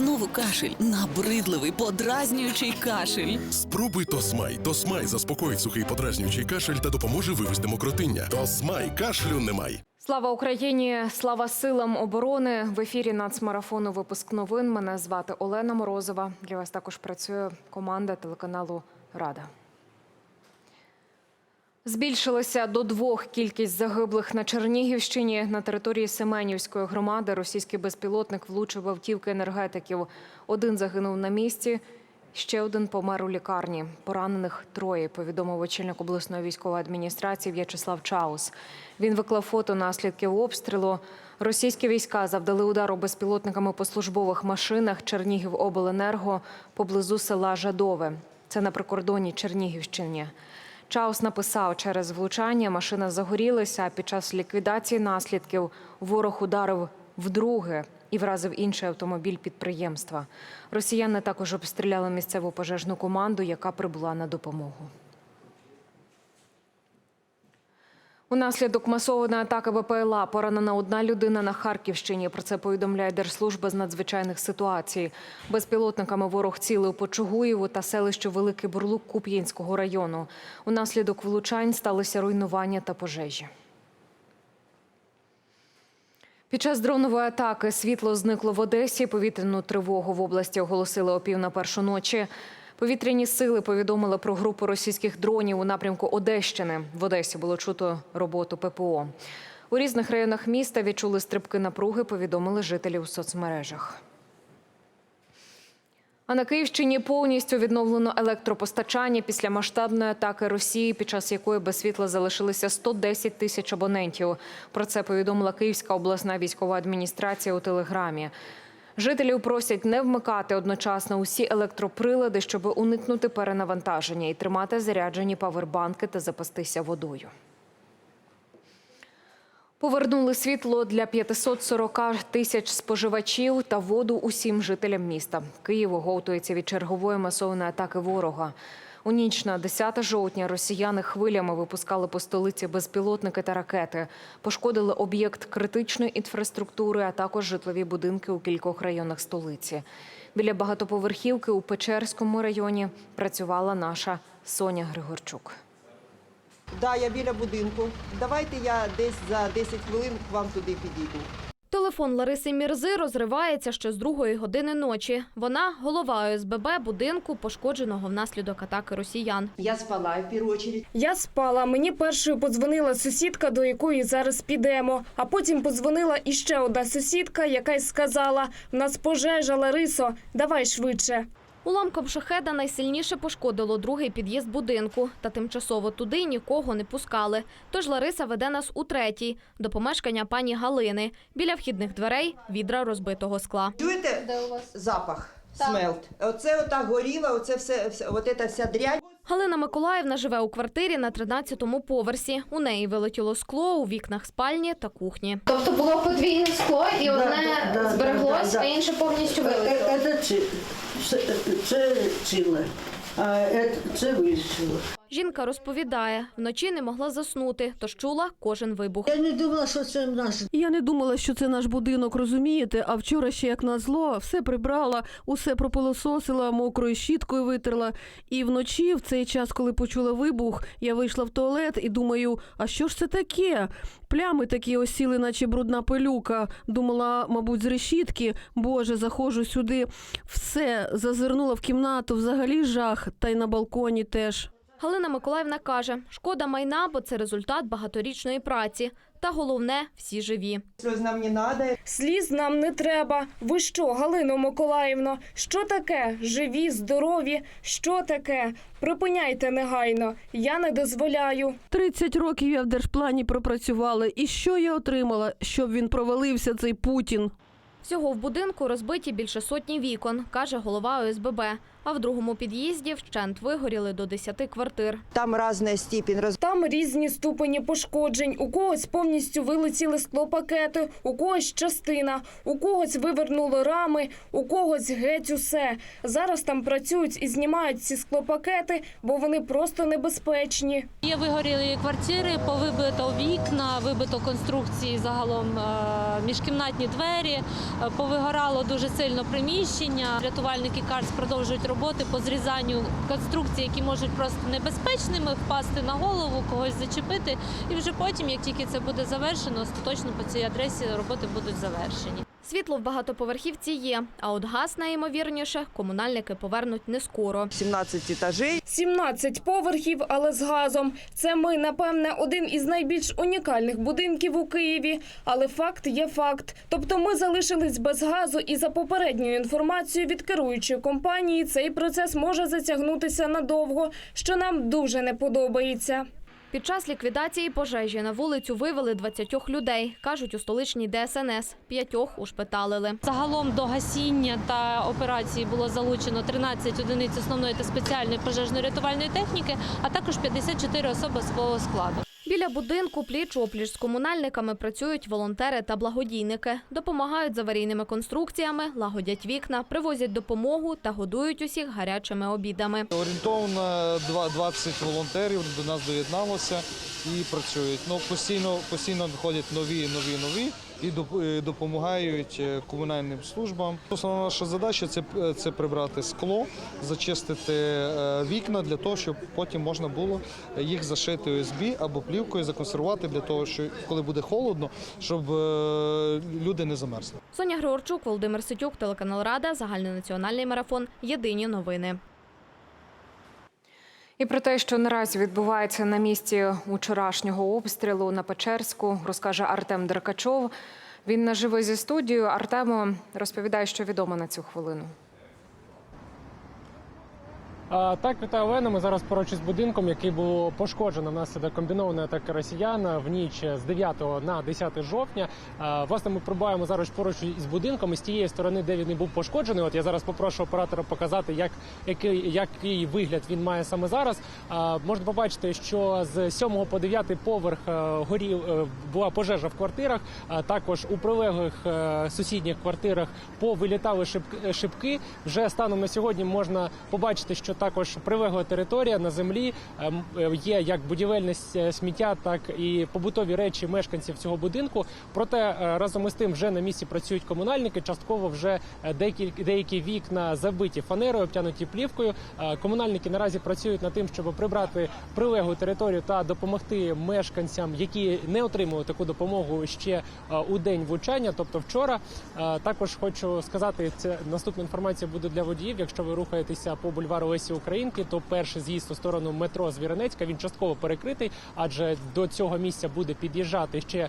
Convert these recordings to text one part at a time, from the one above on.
Знову кашель, набридливий, подразнюючий кашель. Спробуй Тосмай. Тосмай заспокоїть сухий подразнюючий кашель та допоможе вивести мокротиння. Тосмай кашлю немає. Слава Україні! Слава силам оборони! В ефірі нацмарафону випуск новин. Мене звати Олена Морозова. Для вас також працює команда телеканалу Рада. Збільшилася до двох кількість загиблих на Чернігівщині. На території Семенівської громади російський безпілотник влучив автівки енергетиків. Один загинув на місці, ще один помер у лікарні. Поранених троє, повідомив очільник обласної військової адміністрації В'ячеслав Чаус. Він виклав фото наслідків обстрілу. Російські війська завдали удару безпілотниками по службових машинах Чернігівобленерго поблизу села Жадове. Це на прикордонні Чернігівщині. Чаус написав, через влучання машина загорілася, а під час ліквідації наслідків ворог ударив вдруге і вразив інший автомобіль підприємства. Росіяни також обстріляли місцеву пожежну команду, яка прибула на допомогу. Унаслідок масованої атаки БПЛА поранена одна людина на Харківщині. Про це повідомляє Держслужба з надзвичайних ситуацій. Безпілотниками ворог цілив по Чугуєву та селищу Великий Бурлук Куп'янського району. Унаслідок влучань сталося руйнування та пожежі. Під час дронової атаки світло зникло в Одесі. Повітряну тривогу в області оголосили о пів на першу ночі. Повітряні сили повідомили про групу російських дронів у напрямку Одещини. В Одесі було чуто роботу ППО. У різних районах міста відчули стрибки напруги, повідомили жителі у соцмережах. А на Київщині повністю відновлено електропостачання після масштабної атаки Росії, під час якої без світла залишилися 110 тисяч абонентів. Про це повідомила Київська обласна військова адміністрація у телеграмі. Жителів просять не вмикати одночасно усі електроприлади, щоб уникнути перенавантаження і тримати заряджені павербанки та запастися водою. Повернули світло для 540 тисяч споживачів та воду усім жителям міста. Київ оговтується від чергової масової атаки ворога. У ніч на 10 жовтня росіяни хвилями випускали по столиці безпілотники та ракети. Пошкодили об'єкт критичної інфраструктури, а також житлові будинки у кількох районах столиці. Біля багатоповерхівки у Печерському районі працювала наша Соня Григорчук. Да, я біля будинку. Давайте я десь за 10 хвилин к вам туди підійду. Телефон Лариси Мірзи розривається ще з другої години ночі. Вона голова ОСББ будинку, пошкодженого внаслідок атаки росіян. Я спала в першу чергу. Я спала. Мені першою подзвонила сусідка, до якої зараз підемо. А потім подзвонила іще одна сусідка, яка й сказала: в нас пожежа, Ларисо, давай швидше. Уламком шахеда найсильніше пошкодило другий під'їзд будинку, та тимчасово туди нікого не пускали. Тож Лариса веде нас у третій, до помешкання пані Галини. Біля вхідних дверей відра розбитого скла. Чуєте запах? Смелт. Оце отак горіло, оце все, все от ця вся дрянь. Галина Миколаївна живе у квартирі на 13-му поверсі. У неї вилетіло скло у вікнах спальні та кухні. Тобто було подвійне скло, і одне да, да, збереглось, да, да. а інше повністю Е- вилетіло. е- Це, чи- це, це ціле, а е- це вилетіло. Жінка розповідає, вночі не могла заснути, тож чула кожен вибух. Я не думала, що це наш Я не думала, що це наш будинок, розумієте? А вчора ще як назло, все прибрала, усе пропилососила, мокрою щіткою витерла. І вночі, в цей час, коли почула вибух, я вийшла в туалет і думаю, а що ж це таке? Плями такі осіли, наче брудна пилюка. Думала, мабуть, з решітки. Боже, заходжу сюди. Все зазирнула в кімнату, взагалі жах, та й на балконі теж. Галина Миколаївна каже, шкода майна, бо це результат багаторічної праці. Та головне, всі живі. Сльоз нам не треба. Сліз нам не треба. Ви що, Галино Миколаївно? Що таке? Живі, здорові? Що таке? Припиняйте негайно. Я не дозволяю. 30 років я в держплані пропрацювала. І що я отримала, щоб він провалився, цей Путін? Всього в будинку розбиті більше сотні вікон, каже голова ОСББ. А в другому під'їзді вщент вигоріли до 10 квартир. Там різна степень роз... Там різні ступені пошкоджень. У когось повністю вилетіли склопакети, у когось частина, у когось вивернули рами, у когось геть усе. Зараз там працюють і знімають ці склопакети, бо вони просто небезпечні. Є вигорілі квартири, повибито вікна, вибито конструкції загалом е, міжкімнатні двері, Е, Повигорало дуже сильно приміщення. Рятувальники КАРС продовжують роботи по зрізанню конструкцій, які можуть просто небезпечними впасти на голову, когось зачепити. І вже потім, як тільки це буде завершено, остаточно по цій адресі роботи будуть завершені. Світло в багатоповерхівці є, а от газ, найімовірніше, комунальники повернуть не скоро. 17 етажей. 17 поверхів, але з газом. Це ми, напевне, один із найбільш унікальних будинків у Києві. Але факт є факт. Тобто ми залишились без газу, і за попередньою інформацією від керуючої компанії цей процес може затягнутися надовго, що нам дуже не подобається. Під час ліквідації пожежі на вулицю вивели 20 людей, кажуть у столичній ДСНС. П'ятьох ушпиталили. Загалом до гасіння та операції було залучено 13 одиниць основної та спеціальної пожежно-рятувальної техніки, а також 54 особи свого складу. Біля будинку пліч-опліч з комунальниками працюють волонтери та благодійники. Допомагають з аварійними конструкціями, лагодять вікна, привозять допомогу та годують усіх гарячими обідами. Орієнтовно два- 20 волонтерів до нас доєдналося і працюють. Ну, постійно, постійно виходять нові, нові, нові і е, допомагають е, комунальним службам. Основна наша задача це, е, це прибрати скло, зачистити вікна для того, щоб потім можна було їх зашити ОСБ або плівкою, законсервувати для того, що коли буде холодно, щоб люди не замерзли. Соня Григорчук, Володимир Ситюк, телеканал Рада, загальнонаціональний марафон. Єдині новини. І про те, що наразі відбувається на місці учорашнього обстрілу на Печерську, розкаже Артем Деркачов. Він наживо зі студією. Артемо розповідає, що відомо на цю хвилину. Так, вітаю Олена. Ми зараз поруч із будинком, який було пошкоджено внаслідок комбінованої атаки росіян в ніч з 9 на 10 жовтня. Власне, ми пробуваємо зараз поруч із будинком, і з тієї сторони, де він і був пошкоджений. От я зараз попрошу оператора показати, як який, який вигляд він має саме зараз. Можна побачити, що з 7 по 9 поверх е, горів е, була пожежа в квартирах. Також у прилеглих е, сусідніх квартирах повилітали шибки. Вже станом на сьогодні можна побачити, що також прилегла територія на землі ем, е, є як будівельне сміття, так і побутові речі мешканців цього будинку. Проте е, разом із тим вже на місці працюють комунальники. Частково вже е, деякі, деякі вікна забиті фанерою, обтянуті плівкою. Е, Комунальники наразі працюють над тим, щоб прибрати прилеглу територію та допомогти мешканцям, які не отримували таку допомогу ще е, у день влучання, тобто вчора. Е, Також хочу сказати, це наступна інформація буде для водіїв. Якщо ви рухаєтеся по бульвару Лесі Українки, то перший з'їзд у сторону метро Звіренецька він частково перекритий, адже до цього місця буде під'їжджати ще е,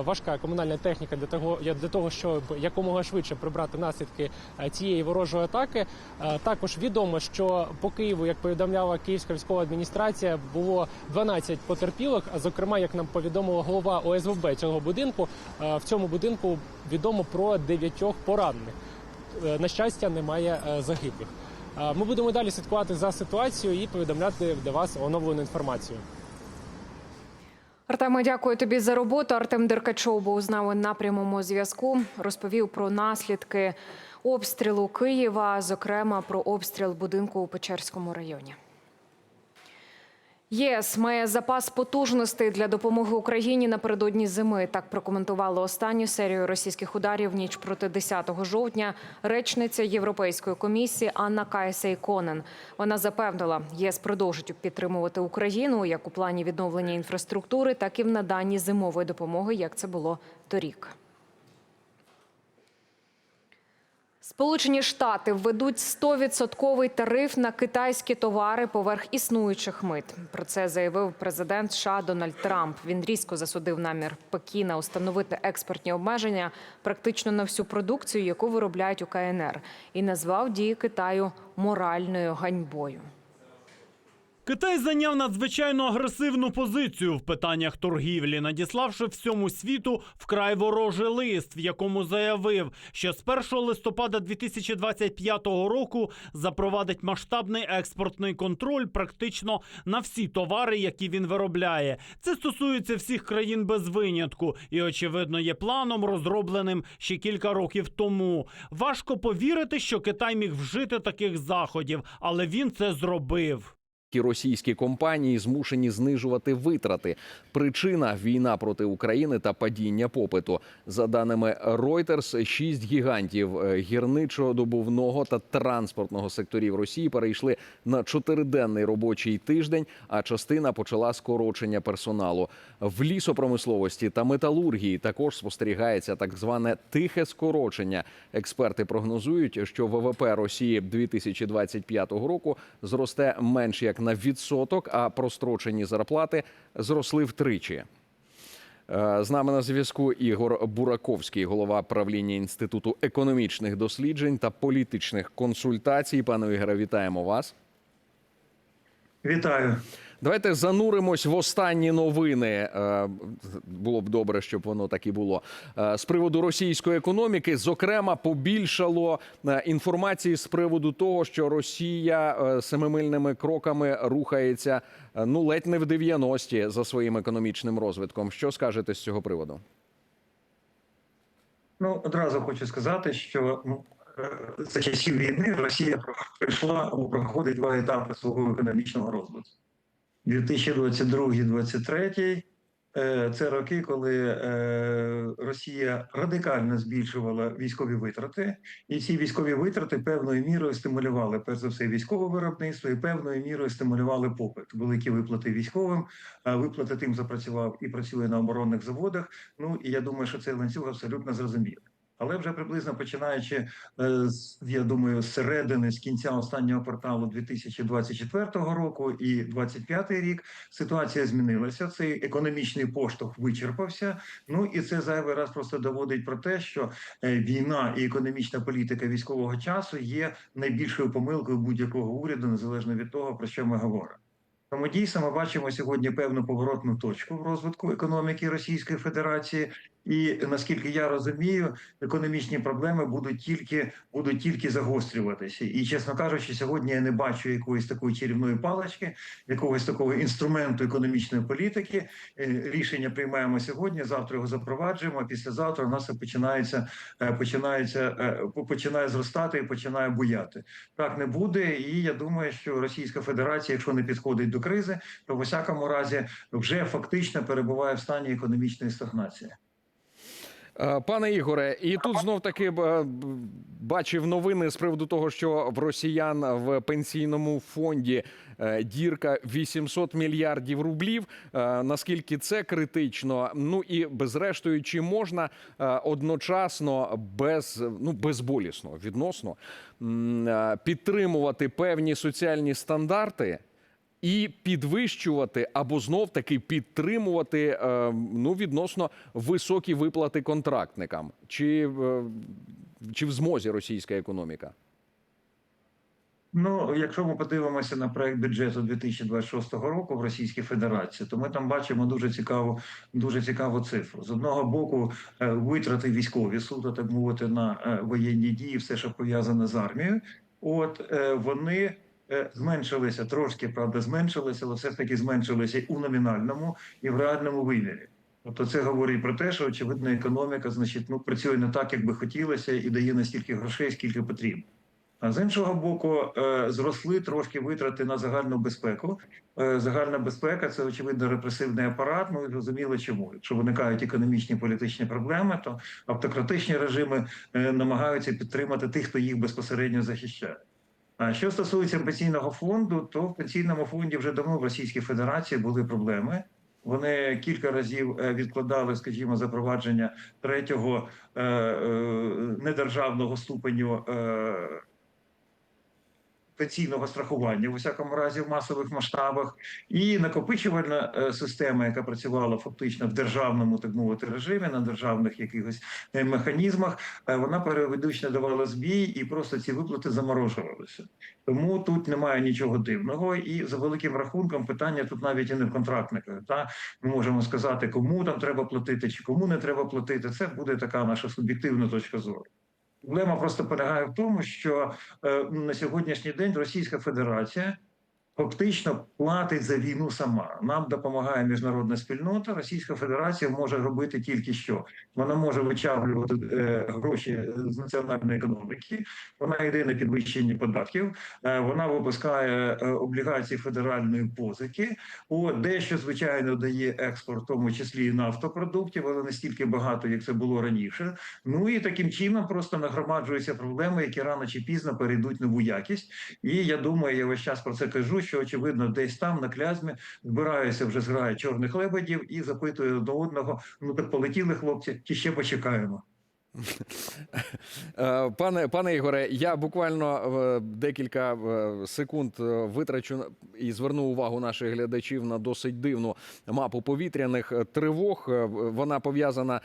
важка комунальна техніка для того, для того, щоб якомога швидше прибрати наслідки е, цієї ворожої атаки. Е, Також відомо, що по Києву, як повідомляла Київська військова адміністрація, було 12 потерпілих. А зокрема, як нам повідомила голова ОСВБ цього будинку, в цьому будинку відомо про дев'ятьох поранених. На щастя, немає загиблих. Ми будемо далі слідкувати за ситуацією і повідомляти для вас оновлену інформацію. Артеме, дякую тобі за роботу. Артем Деркачов був з нами на прямому зв'язку. Розповів про наслідки обстрілу Києва, зокрема про обстріл будинку у Печерському районі. ЄС має запас потужностей для допомоги Україні напередодні зими. Так прокоментувала останню серію російських ударів ніч проти 10 жовтня речниця Європейської комісії Анна Кайсей Конен. Вона запевнила, ЄС продовжить підтримувати Україну як у плані відновлення інфраструктури, так і в наданні зимової допомоги, як це було торік. Сполучені Штати введуть 100% тариф на китайські товари поверх існуючих мит. Про це заявив президент США Дональд Трамп. Він різко засудив намір Пекіна установити експортні обмеження практично на всю продукцію, яку виробляють у КНР, і назвав дії Китаю моральною ганьбою. Китай зайняв надзвичайно агресивну позицію в питаннях торгівлі, надіславши всьому світу вкрай ворожий лист, в якому заявив, що з 1 листопада 2025 року запровадить масштабний експортний контроль практично на всі товари, які він виробляє. Це стосується всіх країн без винятку, і очевидно є планом, розробленим ще кілька років тому. Важко повірити, що Китай міг вжити таких заходів, але він це зробив. Ті російські компанії змушені знижувати витрати. Причина війна проти України та падіння попиту. За даними Reuters, шість гігантів е, гірничо-добувного та транспортного секторів Росії перейшли на чотириденний робочий тиждень, а частина почала скорочення персоналу. В лісопромисловості та металургії також спостерігається так зване тихе скорочення. Експерти прогнозують, що ВВП Росії 2025 року зросте менш як на відсоток, а прострочені зарплати зросли втричі. Е, З нами на зв'язку Ігор Бураковський, голова правління інституту економічних досліджень та політичних консультацій. Пане Ігоре, вітаємо вас. Вітаю. Давайте зануримось в останні новини. Е, Було б добре, щоб воно так і було. Е, З приводу російської економіки, зокрема, побільшало е, інформації з приводу того, що Росія семимильними кроками рухається ну ледь не в 90-ті за своїм економічним розвитком. Що скажете з цього приводу? Ну одразу хочу сказати, що ну, за часів війни Росія пройшла або проходить два етапи свого економічного розвитку. 2022-2023 е, це роки, коли е, Росія радикально збільшувала військові витрати, і ці військові витрати певною мірою стимулювали перш за все військове виробництво і певною мірою стимулювали попит. Великі виплати військовим, виплати тим запрацював і працює на оборонних заводах. Ну і я думаю, що цей ланцюг абсолютно зрозумілий. Але вже приблизно починаючи, е, з, я думаю, з середини, з кінця останнього кварталу 2024 року і 2025 рік ситуація змінилася. Цей економічний поштовх вичерпався. Ну і це зайвий раз просто доводить про те, що е, війна і економічна політика військового часу є найбільшою помилкою будь-якого уряду, незалежно від того, про що ми говоримо. Тому дійсно ми бачимо сьогодні певну поворотну точку в розвитку економіки Російської Федерації, і наскільки я розумію, економічні проблеми будуть тільки будуть тільки загострюватися. І чесно кажучи, сьогодні я не бачу якоїсь такої чарівної палички, якогось такого інструменту економічної політики. Е, Рішення приймаємо сьогодні. Завтра його запроваджуємо. а Післязавтра у нас починається, е, починається е, починає зростати і починає буяти. Так не буде. І я думаю, що Російська Федерація, якщо не підходить до кризи, то в усякому разі вже фактично перебуває в стані економічної стагнації. Е, Пане Ігоре, і тут знов таки е, бачив новини з приводу того, що в росіян в пенсійному фонді е, дірка 800 мільярдів рублів. Наскільки це критично? Ну і безрештою, чи можна одночасно без ну безболісно відносно підтримувати певні соціальні стандарти? І підвищувати або знов таки підтримувати е, ну відносно високі виплати контрактникам, чи, е, чи в змозі російська економіка? Ну, якщо ми подивимося на проект бюджету 2026 року в Російській Федерації, то ми там бачимо дуже цікаву, дуже цікаву цифру. З одного боку, е, витрати військові суто, так мовити, на воєнні дії, все, що пов'язане з армією. От вони зменшилися трошки, правда, зменшилися, але все ж таки зменшилися у номінальному і в реальному вимірі. Тобто це говорить про те, що очевидно економіка, значить, ну працює не так, як би хотілося, і дає не стільки грошей, скільки потрібно. А з іншого боку, е, зросли трошки витрати на загальну безпеку. Е, Загальна безпека це очевидно репресивний апарат. І зрозуміло, чому якщо виникають економічні політичні проблеми, то автократичні режими е, намагаються підтримати тих, хто їх безпосередньо захищає. Що стосується пенсійного фонду, то в пенсійному фонді вже давно в Російській Федерації були проблеми. Вони кілька разів е, відкладали, скажімо, запровадження третього е, е, недержавного ступеню пенсійного страхування в усякому разі в масових масштабах, і накопичувальна е, система, яка працювала фактично в державному, так мовити, режимі на державних якихось е, механізмах, е, вона періодично давала збій, і просто ці виплати заморожувалися. Тому тут немає нічого дивного, і за великим рахунком питання тут навіть і не в контрактниках. Та ми можемо сказати, кому там треба платити чи кому не треба платити. Це буде така наша суб'єктивна точка зору. Проблема просто полягає в тому, що е, на сьогоднішній день Російська Федерація фактично платить за війну сама. Нам допомагає міжнародна спільнота. Російська Федерація може робити тільки що вона може вичавлювати е, гроші з національної економіки. Вона йде на підвищення податків. Е, вона випускає е, облігації федеральної позики. О, дещо звичайно дає експорт, в тому числі і нафтопродуктів, але не стільки багато, як це було раніше. Ну і таким чином просто нагромаджуються проблеми, які рано чи пізно перейдуть нову якість. І я думаю, я весь час про це кажу. Що очевидно, десь там на клязьмі збираюся вже зграя чорних лебедів і запитує до одного: ну так полетіли хлопці, чи ще почекаємо. Е, Пане пане Ігоре, я буквально е, декілька е, секунд витрачу і зверну увагу наших глядачів на досить дивну мапу повітряних тривог. Вона пов'язана,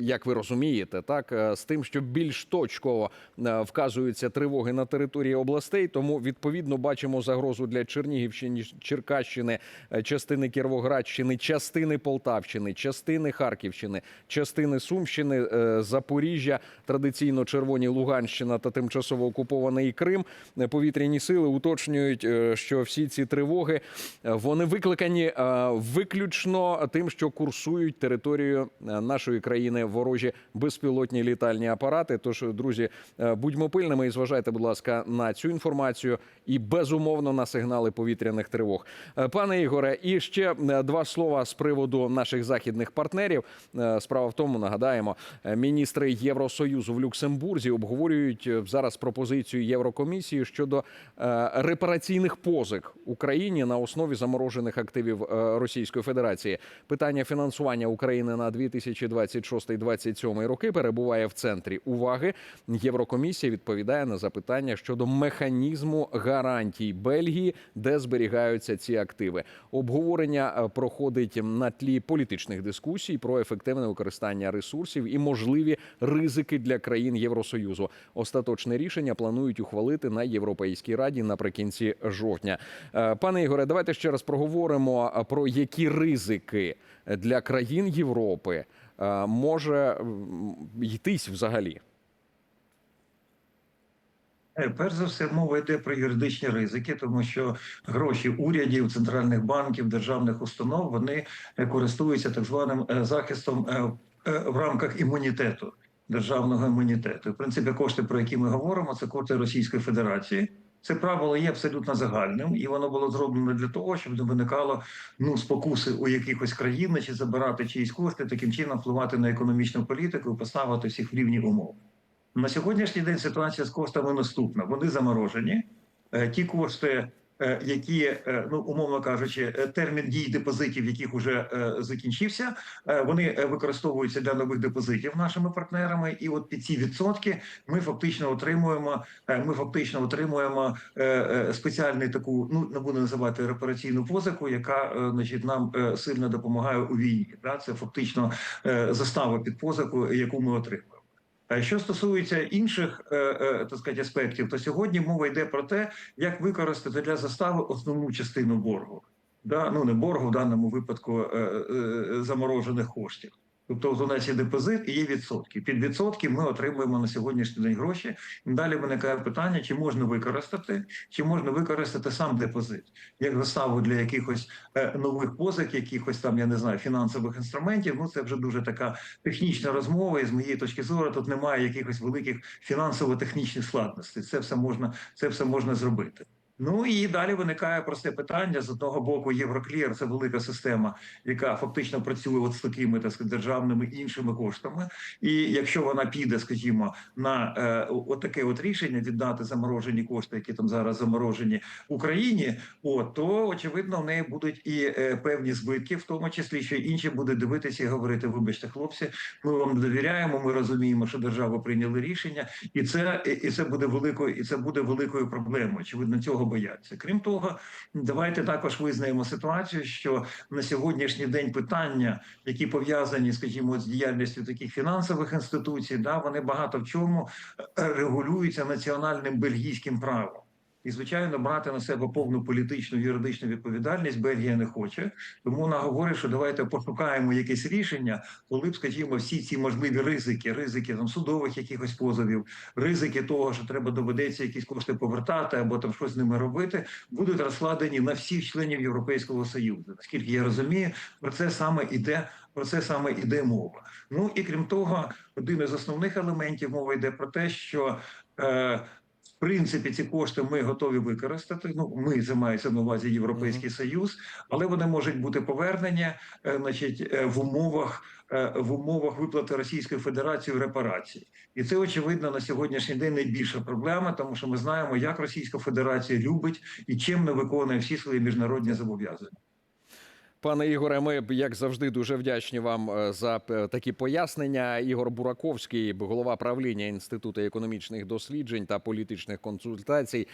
як ви розумієте, так з тим, що більш точково вказуються тривоги на території областей. Тому відповідно бачимо загрозу для Чернігівщини, Черкащини, частини Кіровоградщини, частини Полтавщини, частини Харківщини, частини Сумщини, Запоріжжя, традиційно червоні Луганщина та тимчасово окупований Крим. Повітряні сили уточнюють, е, що всі ці тривоги е, вони викликані е, виключно тим, що курсують територію нашої країни ворожі безпілотні літальні апарати. Тож, друзі, будьмо пильними і зважайте, будь ласка, на цю інформацію і безумовно на сигнали повітряних тривог. Пане Ігоре, і ще два слова з приводу наших західних партнерів. Справа в тому, нагадаємо, міністри Євросоюзу в Люксембурзі обговорюють е, зараз пропозицію Єврокомісії щодо е, репараційних позик Україні на основі заморожених активів е, Російської Федерації. Питання фінансування України на 2026-2027 роки перебуває в центрі уваги. Єврокомісія відповідає на запитання щодо механізму гарантій Бельгії, де зберігаються ці активи. Обговорення проходить на тлі політичних дискусій про ефективне використання ресурсів і можливі ризики для країн Євросоюзу. Остаточне рішення планують ухвалити на Європейській раді наприкінці жовтня. Е, Пане Ігоре, давайте ще раз проговоримо е, про які ризики для країн Європи е, може йтись взагалі. Перш за все, мова йде про юридичні ризики, тому що гроші урядів, центральних банків, державних установ вони користуються так званим захистом в рамках імунітету, державного імунітету. В принципі, кошти, про які ми говоримо, це кошти Російської Федерації. Це правило є абсолютно загальним, і воно було зроблено для того, щоб не виникало ну спокуси у якихось країн чи забирати чиїсь кошти, таким чином впливати на економічну політику і поставити всіх в рівні умови. На сьогоднішній день ситуація з коштами наступна. Вони заморожені. Е, Ті кошти, які, е, ну умовно кажучи, е, термін дії депозитів, яких вже закінчився, е, вони е, використовуються для нових депозитів нашими партнерами. І от під ці відсотки ми фактично отримуємо. е, Ми фактично отримуємо е, е, спеціальну таку, ну не буду називати репараційну позику, яка е, значить нам е, сильно допомагає у війні. Це фактично е, застава під позику, яку ми отримуємо. Що стосується інших е, е, так сказати, аспектів, то сьогодні мова йде про те, як використати для застави основну частину боргу, да? ну не боргу в даному випадку е, заморожених коштів. Тобто у нас є депозит і є відсотки. Під відсотки ми отримуємо на сьогоднішній день гроші. Далі виникає питання, чи можна використати, чи можна використати сам депозит як заставу для якихось е, нових позик, якихось там я не знаю фінансових інструментів. Ну це вже дуже така технічна розмова. І з моєї точки зору тут немає якихось великих фінансово-технічних складностей. Це все можна, це все можна зробити. Ну і далі виникає просте питання з одного боку. Євроклір це велика система, яка фактично працює от з такими так сказати, державними іншими коштами. І якщо вона піде, скажімо, на е, от таке от рішення віддати заморожені кошти, які там зараз заморожені Україні, от то очевидно в неї будуть і е, певні збитки, в тому числі що інші будуть дивитися і говорити: вибачте, хлопці, ми вам довіряємо. Ми розуміємо, що держава прийняли рішення, і це і це буде великою, і це буде великою проблемою. Очевидно, цього бояться. Крім того, давайте також визнаємо ситуацію, що на сьогоднішній день питання, які пов'язані, скажімо, з діяльністю таких фінансових інституцій, да вони багато в чому е, регулюються національним бельгійським правом. І звичайно брати на себе повну політичну юридичну відповідальність Бельгія не хоче. Тому вона говорить, що давайте пошукаємо якесь рішення, коли б, скажімо, всі ці можливі ризики, ризики там судових якихось позовів, ризики того, що треба доведеться якісь кошти повертати або там щось з ними робити, будуть розкладені на всіх членів Європейського союзу. Наскільки я розумію, про це саме іде. Про це саме іде мова. Ну і крім того, один із основних елементів мова йде про те, що е, в принципі ці кошти ми готові використати. Ну ми це на увазі Європейський Союз, але вони можуть бути повернені, е, значить, е, в умовах е, в умовах виплати Російської Федерації репарацій. І це очевидно на сьогоднішній день найбільша проблема, тому що ми знаємо, як Російська Федерація любить і чим не виконує всі свої міжнародні зобов'язання. Пане Ігоре, ми як завжди дуже вдячні вам е, за е, такі пояснення. Ігор Бураковський, голова правління інституту економічних досліджень та політичних консультацій.